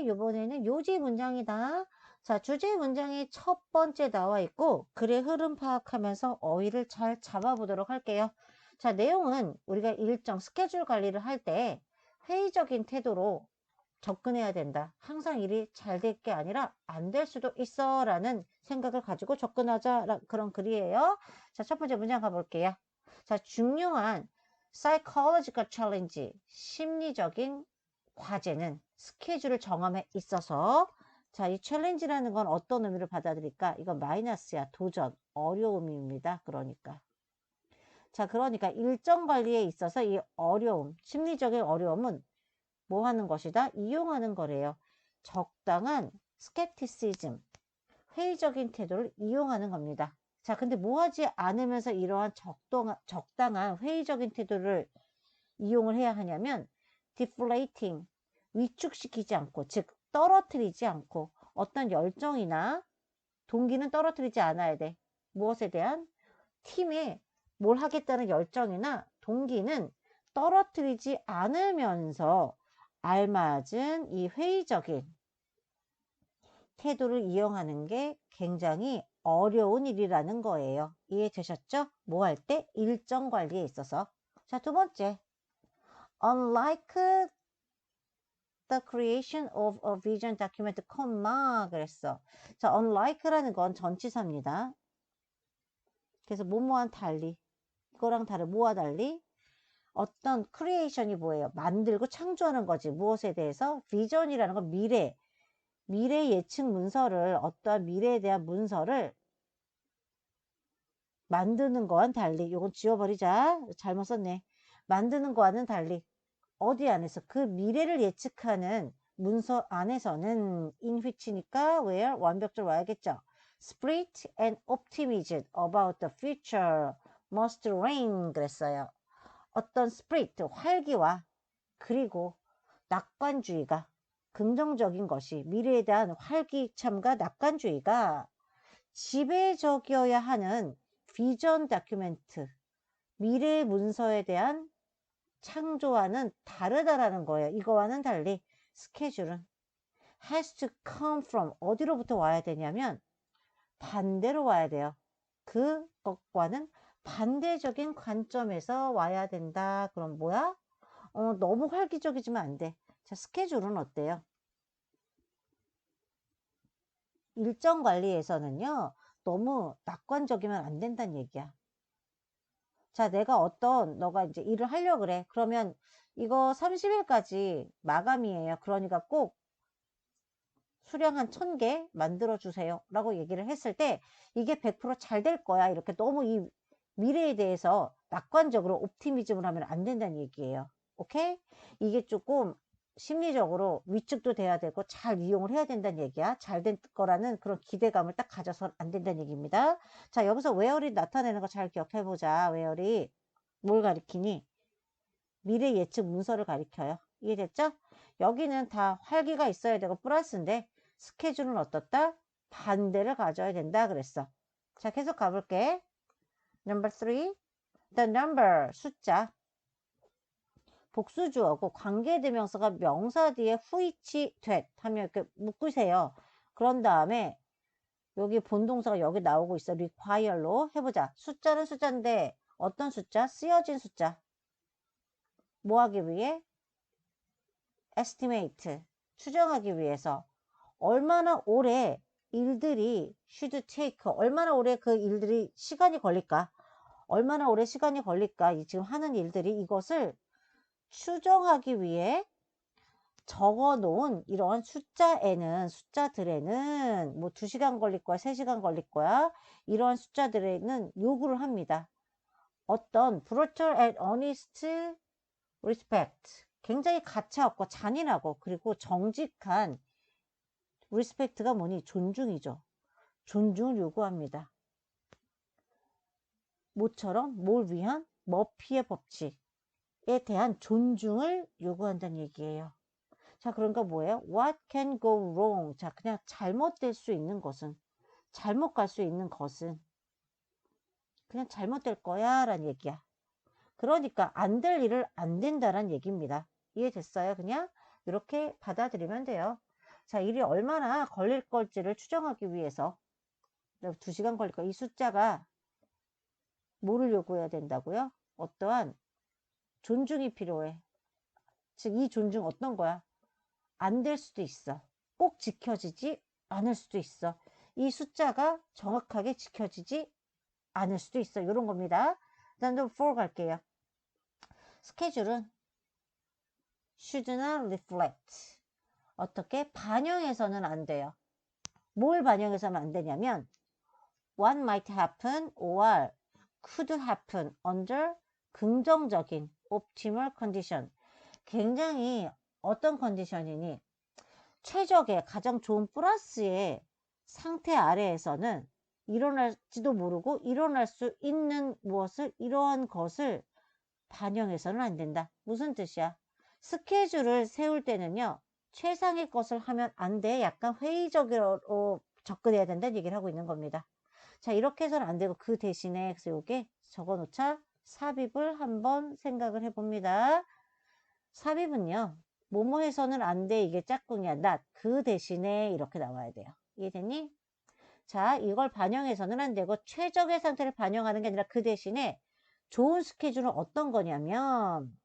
이번에는 요지 문장이다. 자, 주제 문장이 첫 번째 나와 있고 글의 흐름 파악하면서 어휘를 잘 잡아보도록 할게요. 자, 내용은 우리가 일정 스케줄 관리를 할 때 회의적인 태도로 접근해야 된다. 항상 일이 잘 될 게 아니라 안 될 수도 있어 라는 생각을 가지고 접근하자 그런 글이에요. 자, 첫 번째 문장 가볼게요. 자, 중요한 psychological challenge, 심리적인 과제는 스케줄을 정함에 있어서 자, 이 챌린지라는 건 어떤 의미를 받아들일까? 이건 마이너스야. 도전, 어려움입니다. 그러니까. 자, 그러니까 일정 관리에 있어서 이 어려움, 심리적인 어려움은 뭐 하는 것이다? 이용하는 거래요. 적당한 스케티시즘, 회의적인 태도를 이용하는 겁니다. 자, 근데 뭐 하지 않으면서 이러한 적당한, 적당한 회의적인 태도를 이용을 해야 하냐면 deflating, 위축시키지 않고 즉 떨어뜨리지 않고 어떤 열정이나 동기는 떨어뜨리지 않아야 돼. 무엇에 대한 팀에 뭘 하겠다는 열정이나 동기는 떨어뜨리지 않으면서 알맞은 이 회의적인 태도를 이용하는 게 굉장히 어려운 일이라는 거예요. 이해되셨죠? 뭐 할 때? 일정 관리에 있어서. 자, 두 번째. Unlike the creation of a vision document, comma 그랬어. 자, unlike라는 건 전치사입니다. 그래서 뭐뭐한 달리 이거랑 다른 뭐와 달리 어떤 크리에이션이 뭐예요? 만들고 창조하는 거지. 무엇에 대해서? 비전이라는 건 미래. 미래 예측 문서를 어떠한 미래에 대한 문서를 만드는 거와는 달리 이건 지워버리자. 잘못 썼네. 만드는 거와는 달리 어디 안에서 그 미래를 예측하는 문서 안에서는 in which니까 where 완벽절 와야겠죠. Spirit and optimism about the future must reign 그랬어요. 어떤 spirit 활기와 그리고 낙관주의가 긍정적인 것이 미래에 대한 활기참과 낙관주의가 지배적이어야 하는 비전 다큐멘트 미래 문서에 대한 창조와는 다르다라는 거예요. 이거와는 달리 스케줄은 has to come from 어디로부터 와야 되냐면 반대로 와야 돼요. 그것과는 반대적인 관점에서 와야 된다. 그럼 뭐야? 어, 너무 활기적이지만 안 돼. 자, 스케줄은 어때요? 일정 관리에서는요, 너무 낙관적이면 안 된다는 얘기야. 자, 내가 어떤, 너가 이제 일을 하려고 그래. 그러면 이거 30일까지 마감이에요. 그러니까 꼭 수량 한 1000개 만들어 주세요. 라고 얘기를 했을 때 이게 100%잘 될 거야. 이렇게 너무 이 미래에 대해서 낙관적으로 옵티미즘을 하면 안 된다는 얘기예요. 오케이? 이게 조금 심리적으로 위축도 돼야 되고 잘 이용을 해야 된다는 얘기야. 잘 될 거라는 그런 기대감을 딱 가져서 안 된다는 얘기입니다. 자, 여기서 웨어리 나타내는 거 잘 기억해 보자. 웨어리 뭘 가리키니? 미래 예측 문서를 가리켜요. 이해됐죠? 여기는 다 활기가 있어야 되고 플러스인데 스케줄은 어떻다? 반대를 가져야 된다 그랬어. 자, 계속 가볼게. Number three, the number 숫자. 복수주어고 관계대명사가 명사 뒤에 후이치 됐 하면 이렇게 묶으세요. 그런 다음에 여기 본동사가 여기 나오고 있어. require로 해보자. 숫자는 숫자인데 어떤 숫자? 쓰여진 숫자. 뭐 하기 위해? estimate. 추정하기 위해서 얼마나 오래 일들이 should take 얼마나 오래 그 일들이 시간이 걸릴까? 얼마나 오래 시간이 걸릴까? 지금 하는 일들이 이것을 추정하기 위해 적어 놓은 이런 숫자에는 숫자들에는 뭐 2시간 걸릴 거야 3시간 걸릴 거야 이러한 숫자들에는 요구를 합니다. 어떤 brutal and honest respect 굉장히 가차 없고 잔인하고 그리고 정직한 respect가 뭐니? 존중이죠. 존중을 요구합니다. 모처럼 뭘 위한? 머피의 법칙. 에 대한 존중을 요구한다는 얘기예요. 자, 그러니까 뭐예요? What can go wrong? 자, 그냥 잘못될 수 있는 것은, 잘못 갈 수 있는 것은, 그냥 잘못될 거야 라는 얘기야. 그러니까 안 될 일을 안 된다라는 얘기입니다. 이해됐어요? 그냥 이렇게 받아들이면 돼요. 자, 일이 얼마나 걸릴 걸지를 추정하기 위해서 2시간 걸릴 거. 이 숫자가 뭐를 요구해야 된다고요? 어떠한 존중이 필요해. 즉, 이 존중 어떤 거야? 안 될 수도 있어. 꼭 지켜지지 않을 수도 있어. 이 숫자가 정확하게 지켜지지 않을 수도 있어. 이런 겁니다. 다음 좀4 갈게요. 스케줄은 should not reflect. 어떻게? 반영해서는 안 돼요. 뭘 반영해서는 안 되냐면 what might happen or could happen under 긍정적인 optimal condition. 굉장히 어떤 컨디션이니 최적의 가장 좋은 플러스의 상태 아래에서는 일어날지도 모르고 일어날 수 있는 무엇을 이러한 것을 반영해서는 안 된다. 무슨 뜻이야? 스케줄을 세울 때는요. 최상의 것을 하면 안 돼. 약간 회의적으로 접근해야 된다는 얘기를 하고 있는 겁니다. 자 이렇게 해서는 안 되고 그 대신에 그래서 요게 적어놓자 삽입을 한번 생각을 해봅니다. 삽입은요. 뭐뭐 해서는 안 돼. 이게 짝꿍이야. not. 그 대신에 이렇게 나와야 돼요. 이해됐니? 자, 이걸 반영해서는 안 되고 최적의 상태를 반영하는 게 아니라 그 대신에 좋은 스케줄은 어떤 거냐면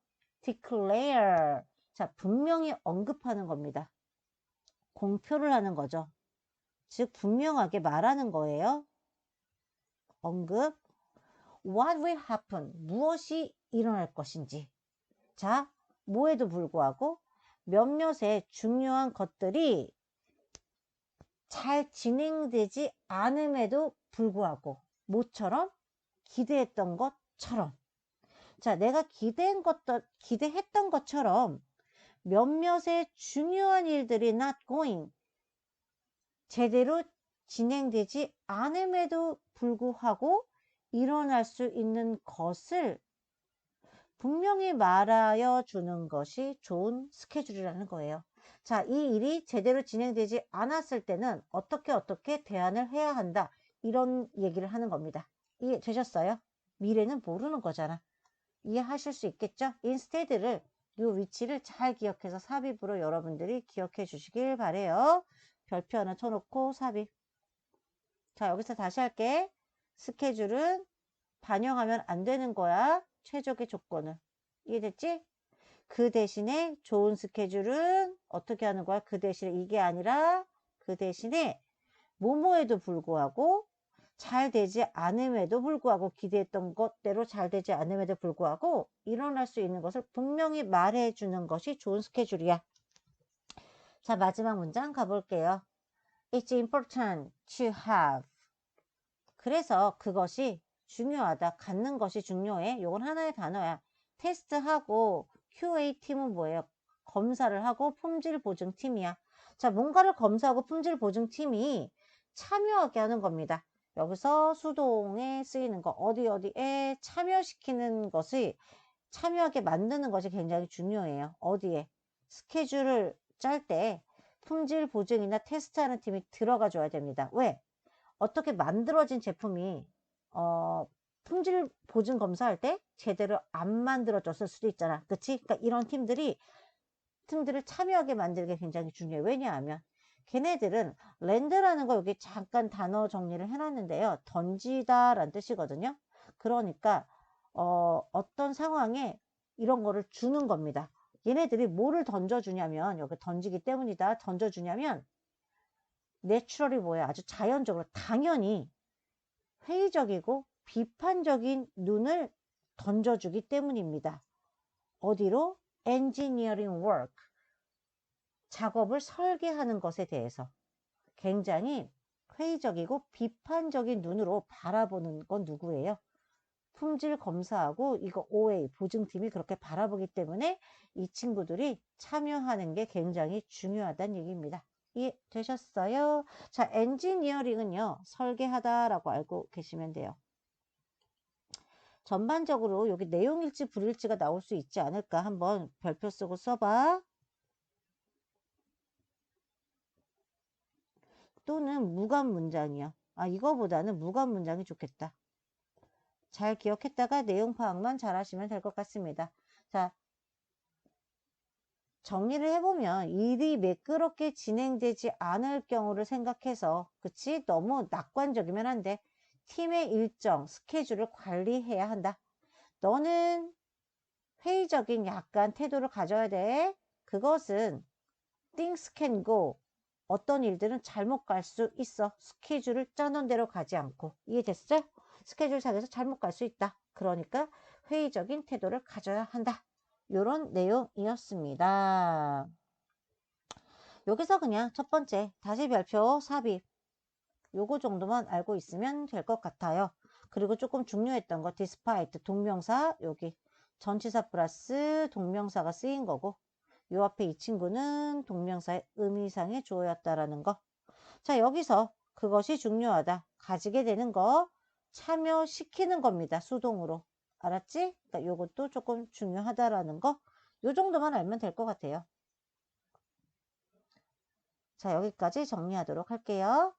declare. 자, 분명히 언급하는 겁니다. 공표를 하는 거죠. 즉 분명하게 말하는 거예요. 언급. What will happen? 무엇이 일어날 것인지. 자, 뭐에도 불구하고 몇몇의 중요한 것들이 잘 진행되지 않음에도 불구하고 뭐처럼 기대했던 것처럼 자 내가 기대한 것도 기대했던 것처럼 몇몇의 중요한 일들이 not going 제대로 진행되지 않음에도 불구하고 일어날 수 있는 것을 분명히 말하여 주는 것이 좋은 스케줄이라는 거예요. 자, 이 일이 제대로 진행되지 않았을 때는 어떻게 어떻게 대안을 해야 한다. 이런 얘기를 하는 겁니다. 이해 되셨어요? 미래는 모르는 거잖아. 이해하실 수 있겠죠? 인스테드를 이 위치를 잘 기억해서 삽입으로 여러분들이 기억해 주시길 바래요. 별표 하나 쳐놓고 삽입. 자, 여기서 다시 할게. 스케줄은 반영하면 안 되는 거야. 최적의 조건을. 이해됐지? 그 대신에 좋은 스케줄은 어떻게 하는 거야? 그 대신에 이게 아니라 그 대신에 뭐뭐에도 불구하고 잘 되지 않음에도 불구하고 기대했던 것대로 잘 되지 않음에도 불구하고 일어날 수 있는 것을 분명히 말해 주는 것이 좋은 스케줄이야. 자, 마지막 문장 가볼게요. It's important to have. 그래서 그것이 중요하다. 갖는 것이 중요해. 이건 하나의 단어야. 테스트하고 QA팀은 뭐예요? 검사를 하고 품질 보증 팀이야. 자, 뭔가를 검사하고 품질 보증 팀이 참여하게 하는 겁니다. 여기서 수동에 쓰이는 거, 어디 어디에 참여시키는 것이 참여하게 만드는 것이 굉장히 중요해요. 어디에? 스케줄을 짤 때 품질 보증이나 테스트하는 팀이 들어가 줘야 됩니다. 왜? 어떻게 만들어진 제품이 어, 품질 보증 검사할 때 제대로 안 만들어졌을 수도 있잖아. 그치? 그러니까 이런 팀들이 팀들을 참여하게 만들게 굉장히 중요해. 왜냐하면 걔네들은 랜드라는 거 여기 잠깐 단어 정리를 해놨는데요. 던지다 라는 뜻이거든요. 그러니까 어, 어떤 상황에 이런 거를 주는 겁니다. 얘네들이 뭐를 던져주냐면 여기 던지기 때문이다. 던져주냐면 내추럴이 뭐야? 아주 자연적으로 당연히 회의적이고 비판적인 눈을 던져주기 때문입니다. 어디로? engineering work. 작업을 설계하는 것에 대해서 굉장히 회의적이고 비판적인 눈으로 바라보는 건 누구예요? 품질 검사하고 이거 OA 보증팀이 그렇게 바라보기 때문에 이 친구들이 참여하는 게 굉장히 중요하다는 얘기입니다. 이해되셨어요? 자, 엔지니어링은요, 설계하다라고 알고 계시면 돼요. 전반적으로 여기 내용일지 불일지가 나올 수 있지 않을까 한번 별표 쓰고 써봐. 또는 무관 문장이요. 아, 이거보다는 무관 문장이 좋겠다. 잘 기억했다가 내용 파악만 잘 하시면 될 것 같습니다. 자, 정리를 해보면 일이 매끄럽게 진행되지 않을 경우를 생각해서 그치? 너무 낙관적이면 안 돼. 팀의 일정, 스케줄을 관리해야 한다. 너는 회의적인 약간 태도를 가져야 돼. 그것은 things can go. 어떤 일들은 잘못 갈 수 있어. 스케줄을 짜놓은 대로 가지 않고. 이해됐어요? 스케줄 상에서 잘못 갈 수 있다. 그러니까 회의적인 태도를 가져야 한다. 요런 내용이었습니다. 여기서 그냥 첫 번째 다시 별표 삽입 요거 정도만 알고 있으면 될 것 같아요. 그리고 조금 중요했던 거 despite 동명사 여기 전치사 플러스 동명사가 쓰인 거고 요 앞에 이 친구는 동명사의 의미상의 주어였다라는 거. 자 여기서 그것이 중요하다. 가지게 되는 거 참여시키는 겁니다. 수동으로. 알았지? 그러니까 요것도 조금 중요하다라는 거. 요 정도만 알면 될 것 같아요. 자 여기까지 정리하도록 할게요.